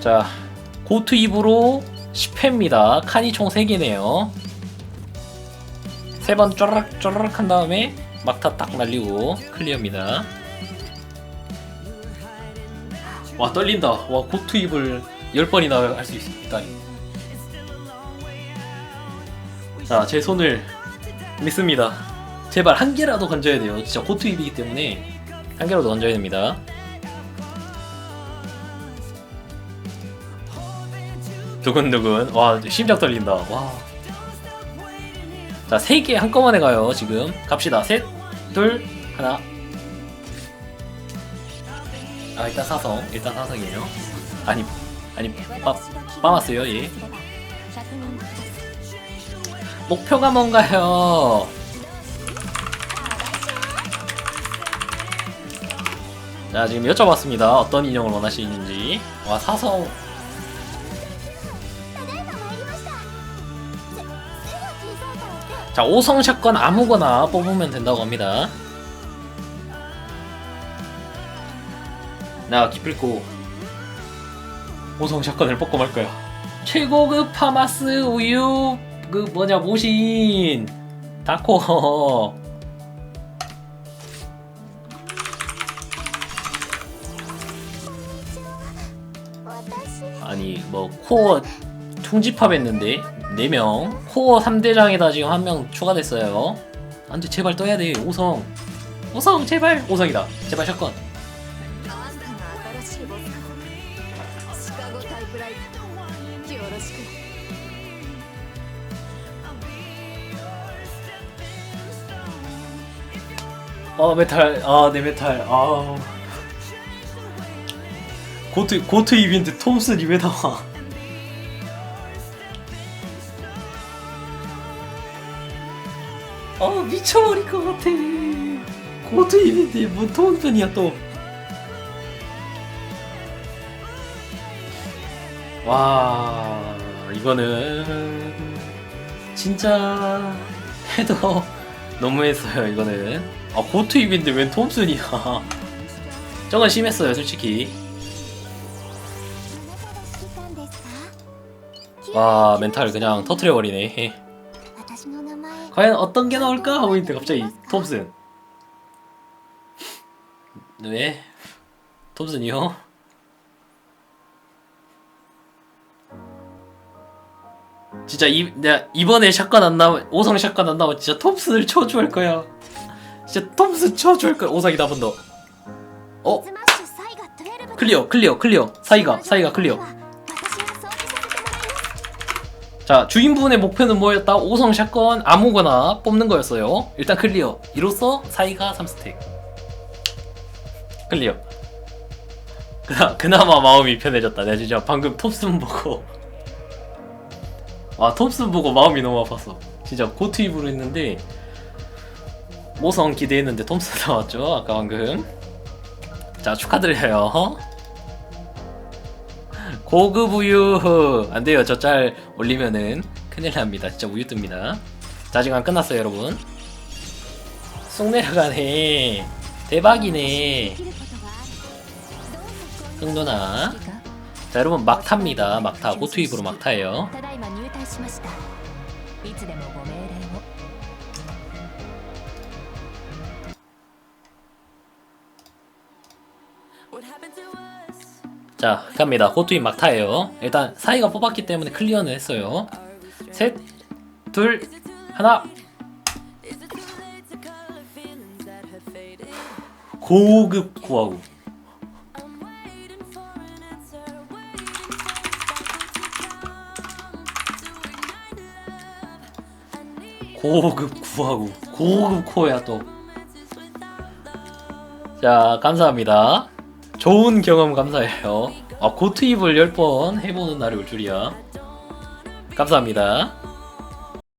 자, 고트 입으로 10회입니다. 칸이 총 3개네요. 세 번 쪼르륵 쪼르륵 한 다음에 막타 딱 날리고 클리어입니다. 와, 떨린다. 와, 고트 입을 10번이나 할 수 있다니. 자, 제 손을 믿습니다. 제발 한 개라도 건져야 돼요. 진짜 고트 입이기 때문에 한 개라도 건져야 됩니다. 두근두근. 와, 심장 떨린다. 와. 자, 세 개 한꺼번에 가요, 지금. 갑시다. 셋, 둘, 하나. 아, 일단 사성. 일단 사성이에요. 아니, 아니, 빠, 빠았어요 예. 목표가 뭔가요? 자, 지금 여쭤봤습니다. 어떤 인형을 원하시는지. 와, 사성. 자, 5성 샷건 아무거나 뽑으면 된다고 합니다. 나 기필코 5성 샷건을 뽑고 말 거야. 최고급 파마스 우유 그 뭐냐 모신 다코 아니 뭐 코어 총집합했는데 4명. 코어 3대장에다 지금 한 명 추가됐어요. 안돼 제발 떠야 돼. 오성. 오성 제발. 오성이다. 제발 샷건. 어, 아 메탈. 아내 메탈. 아. 고트 고트 이벤트 톰슨 이메다와? 미쳐버릴 것 같아. 고트 입인데 뭔 톰슨이야 또 와 이거는 진짜 해도 너무했어요 이거는. 아 고트 입인데 웬 톰슨이야. 저건 심했어요 솔직히. 와 멘탈 그냥 터트려버리네 과연 어떤 게 나올까 하고 있는데 갑자기 톰슨 왜? 톰슨이요? 진짜 이, 내가 이번에 샷건 안 나면 오성 샷건 안 나면 진짜 톰슨을 쳐줄 거야 진짜 톰슨 쳐줄 거야 오성이다 한번 더. 어 클리어 클리어 클리어 사이가 사이가 클리어 자 주인분의 목표는 뭐였다? 오성 샷건 아무거나 뽑는 거였어요. 일단 클리어. 이로써 사이가 3스택. 클리어. 그나, 그나마 마음이 편해졌다. 내가 진짜 방금 톱슨 보고. 와 톱슨 보고 마음이 너무 아팠어. 진짜 고트 입으로 했는데 모성 기대했는데 톰슨 나왔죠 아까 방금. 자 축하드려요 고급 우유. 안돼요. 저 짤 올리면은 큰일납니다. 진짜 우유 뜹니다. 자 지금 안 끝났어요 여러분. 쑥 내려가네. 대박이네. 흥누나. 자 여러분 막탑니다. 막타. 고투입으로 막타예요. What happened to us? 자 갑니다. 고투입 막타예요. 일단 사이가 뽑았기 때문에 클리어는 했어요. 셋둘 하나. 고급 구하고. 고급 구하고. 고급 코야 또. 자 감사합니다. 좋은 경험 감사해요. 아 고트 입을 10번 해보는 날이 올 줄이야. 감사합니다.